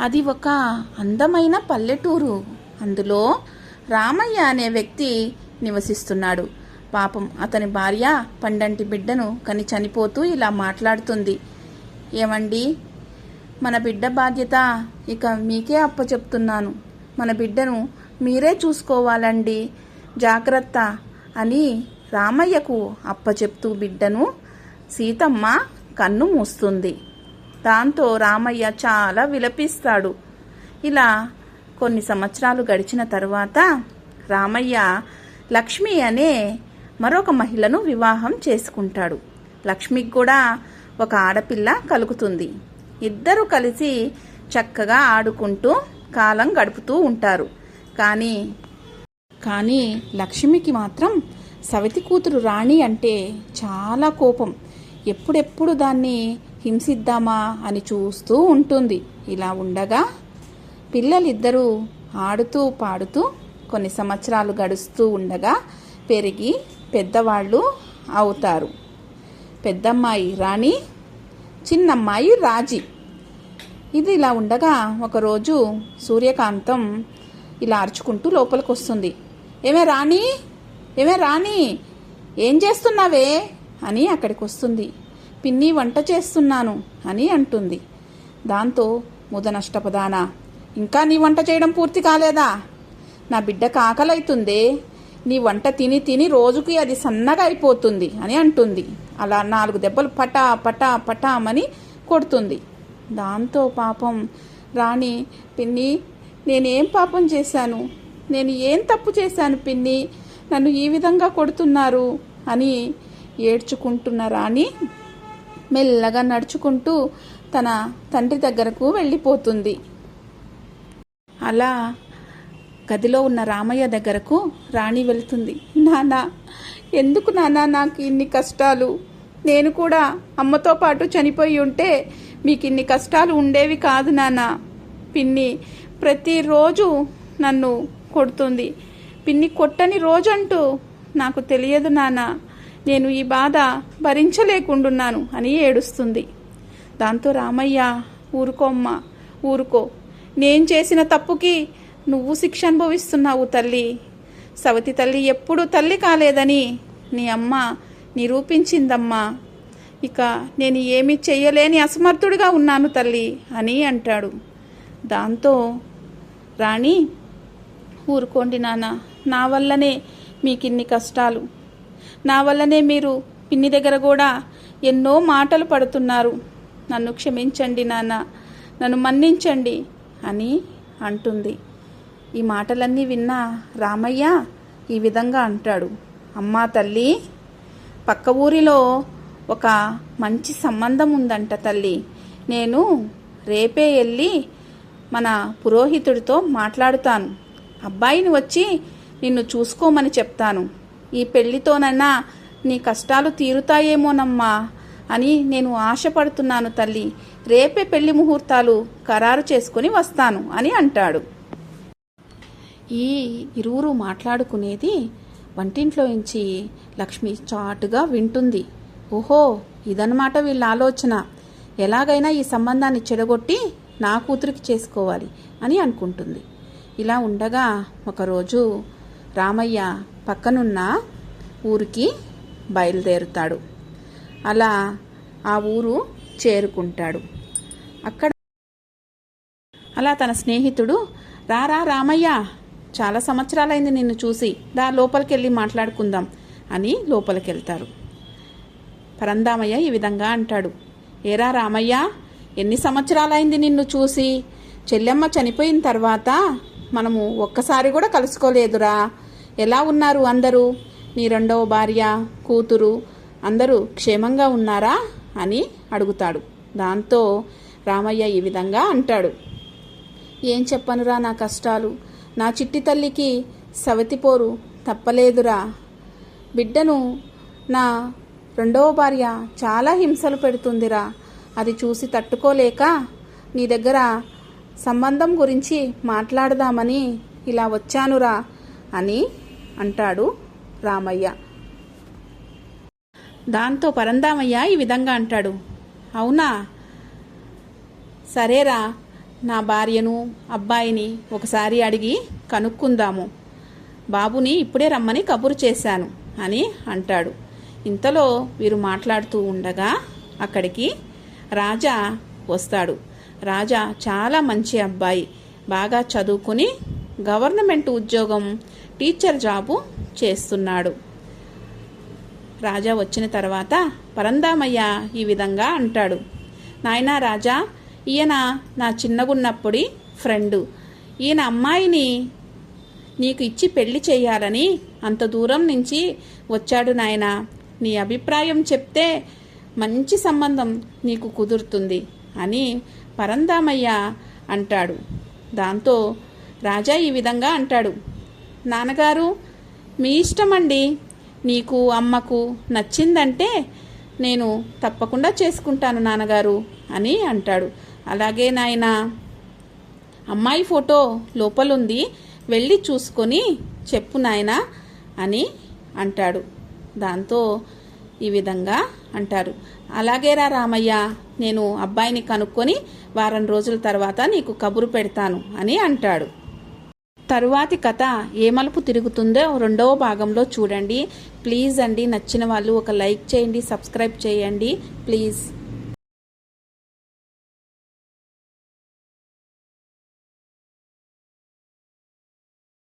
అది ఒక అందమైన పల్లెటూరు. అందులో రామయ్య అనే వ్యక్తి నివసిస్తున్నాడు. పాపం అతని భార్య పండంటి బిడ్డను కని చనిపోతూ ఇలా మాట్లాడుతుంది. ఏమండి? మన బిడ్డ బాధ్యత ఇక మీకే అప్పచెప్తున్నాను. మన బిడ్డను మీరే చూసుకోవాలండి. జాగ్రత్త అని రామయ్యకు అప్పచెప్తూ బిడ్డను సీతమ్మ కన్ను మూస్తుంది. దాంతో రామయ్య చాలా విలపిస్తాడు. ఇలా కొన్ని సంవత్సరాలు గడిచిన తరువాత రామయ్య లక్ష్మి అనే మరొక మహిళను వివాహం చేసుకుంటాడు. లక్ష్మికి కూడా ఒక ఆడపిల్ల కలుగుతుంది. ఇద్దరు కలిసి చక్కగా ఆడుకుంటూ కాలం గడుపుతూ ఉంటారు. కానీ కానీ లక్ష్మికి మాత్రం సవితి కూతురు రాణి అంటే చాలా కోపం. ఎప్పుడెప్పుడు దాన్ని హింసిద్దామా అని చూస్తూ ఉంటుంది. ఇలా ఉండగా పిల్లలిద్దరూ ఆడుతూ పాడుతూ కొన్ని సంవత్సరాలు గడుస్తూ ఉండగా పెరిగి పెద్దవాళ్ళు అవుతారు. పెద్దమ్మాయి రాణి చిన్నమ్మాయి రాజీ. ఇది ఇలా ఉండగా ఒకరోజు సూర్యకాంతం ఇలా అరుచుకుంటూ లోపలికి వస్తుంది ఏమే రాణి? ఏమే రాణి? ఏం చేస్తున్నావే? అని అక్కడికి వస్తుంది పిన్ని వంట చేస్తున్నాను అని అంటుంది. దాంతో ముదనష్టపదానా? ఇంకా నీ వంట చేయడం పూర్తి కాలేదా? నా బిడ్డకు ఆకలైతుందే నీ వంట తిని తిని రోజుకి అది సన్నగా అయిపోతుంది అని అంటుంది. అలా నాలుగు దెబ్బలు పటా పటా పటామని కొడుతుంది. దాంతో పాపం రాణి పిన్ని నేనేం పాపం చేశాను? నేను ఏం తప్పు చేశాను పిన్ని? నన్ను ఈ విధంగా కొడుతున్నారు అని ఏడ్చుకుంటున్న రాణి మెల్లగా నడుచుకుంటూ తన తండ్రి దగ్గరకు వెళ్ళిపోతుంది. అలా గదిలో ఉన్న రామయ్య దగ్గరకు రాణి వెళ్తుంది. నాన్న ఎందుకు నానా నాకు ఇన్ని కష్టాలు? నేను కూడా అమ్మతో పాటు చనిపోయి ఉంటే మీకు ఇన్ని కష్టాలు ఉండేవి కాదు నాన్న పిన్ని ప్రతిరోజు నన్ను కొడుతుంది. పిన్ని కొట్టని రోజంటూ నాకు తెలియదు నాన్న నేను ఈ బాధ భరించలేకుండున్నాను అని ఏడుస్తుంది. దాంతో రామయ్య ఊరుకోమ్మ ఊరుకో. నేను చేసిన తప్పుకి నువ్వు శిక్ష అనుభవిస్తున్నావు తల్లి. సవతి తల్లి ఎప్పుడూ తల్లి కాలేదని నీ అమ్మ నిరూపించిందమ్మా. ఇక నేను ఏమీ చెయ్యలేని అసమర్థుడిగా ఉన్నాను తల్లి అని అంటాడు. దాంతో రాణి ఊరుకోండి నాన్న నా వల్లనే మీకు ఇన్ని కష్టాలు. నా వల్లనే మీరు పిన్ని దగ్గర కూడా ఎన్నో మాటలు పడుతున్నారు. నన్ను క్షమించండి నాన్న. నన్ను మన్నించండి అని అంటుంది. ఈ మాటలన్నీ విన్న రామయ్య ఈ విధంగా అంటాడు. అమ్మా తల్లి పక్క ఊరిలో ఒక మంచి సంబంధం ఉందంట తల్లి. నేను రేపే వెళ్ళి మన పురోహితుడితో మాట్లాడుతాను. అబ్బాయిని వచ్చి నిన్ను చూసుకోమని చెప్తాను. ఈ పెళ్ళితోనన్నా నీ కష్టాలు తీరుతాయేమోనమ్మా అని నేను ఆశపడుతున్నాను తల్లి. రేపే పెళ్ళి ముహూర్తాలు ఖరారు చేసుకుని వస్తాను అని అంటాడు. ఈ ఇరువురు మాట్లాడుకునేది వంటింట్లో నుంచి లక్ష్మి చాటుగా వింటుంది. ఓహో ఇదన్నమాట వీళ్ళ ఆలోచన. ఎలాగైనా ఈ సంబంధాన్ని చెడగొట్టి నా కూతురికి చేసుకోవాలి అని అనుకుంటుంది. ఇలా ఉండగా ఒకరోజు రామయ్య పక్కనున్న ఊరికి బయలుదేరుతాడు. అలా ఆ ఊరు చేరుకుంటాడు. అక్కడ అలా తన స్నేహితుడు రారా రామయ్య చాలా సంవత్సరాలైంది నిన్ను చూసి. దా లోపలికి వెళ్ళి మాట్లాడుకుందాం అని లోపలికి వెళ్తారు పరందామయ్య ఈ విధంగా అంటాడు. ఏరా రామయ్య ఎన్ని సంవత్సరాలైంది నిన్ను చూసి? చెల్లెమ్మ చనిపోయిన తర్వాత మనము ఒక్కసారి కూడా కలుసుకోలేదురా. ఎలా ఉన్నారు అందరూ? నీ రెండవ భార్య కూతురు అందరూ క్షేమంగా ఉన్నారా? అని అడుగుతాడు. దాంతో రామయ్య ఈ విధంగా అంటాడు. ఏం చెప్పనురా నా కష్టాలు? నా చిట్టి తల్లికి సవతిపోరు తప్పలేదురా. బిడ్డను నా రెండవ భార్య చాలా హింసలు పెడుతుందిరా. అది చూసి తట్టుకోలేక నీ దగ్గర సంబంధం గురించి మాట్లాడదామని ఇలా వచ్చానురా. అని అంటాడు రామయ్య. దాంతో పరందామయ్య ఈ విధంగా అంటాడు. అవునా? సరేరా నా భార్యను అబ్బాయిని ఒకసారి అడిగి కనుక్కుందాము. బాబుని ఇప్పుడే రమ్మని కబురు చేశాను అని అంటాడు. ఇంతలో వీరు మాట్లాడుతూ ఉండగా అక్కడికి రాజా వస్తాడు. రాజా చాలా మంచి అబ్బాయి. బాగా చదువుకుని గవర్నమెంట్ ఉద్యోగం టీచర్ జాబు చేస్తున్నాడు. రాజా వచ్చిన తర్వాత పరందామయ్య ఈ విధంగా అంటాడు. నాయనా రాజా ఈయన నా చిన్నగున్నప్పుడి ఫ్రెండు. ఈయన అమ్మాయిని నీకు ఇచ్చి పెళ్ళి చేయాలని అంత దూరం నుంచి వచ్చాడు నాయన. నీ అభిప్రాయం చెప్తే మంచి సంబంధం నీకు కుదురుతుంది అని పరందామయ్య అంటాడు. దాంతో రాజా ఈ విధంగా అంటాడు. నాన్నగారు మీ ఇష్టమండి. నీకు అమ్మకు నచ్చిందంటే నేను తప్పకుండా చేసుకుంటాను నాన్నగారు అని అంటాడు. అలాగే నాయన అమ్మాయి ఫోటో లోపలుంది వెళ్ళి చూసుకొని చెప్పు నాయనా అని అంటాడు. దాంతో ఈ విధంగా అంటారు. అలాగేరా రామయ్య నేను అబ్బాయిని కనుక్కొని వారం రోజుల తర్వాత నీకు కబురు పెడతాను అని అంటాడు. తరువాతి కథ ఏమలుపు తిరుగుతుందో రెండవ భాగంలో చూడండి. ప్లీజ్ అండి నచ్చిన వాళ్ళు ఒక లైక్ చేయండి సబ్స్క్రైబ్ చేయండి. ప్లీజ్.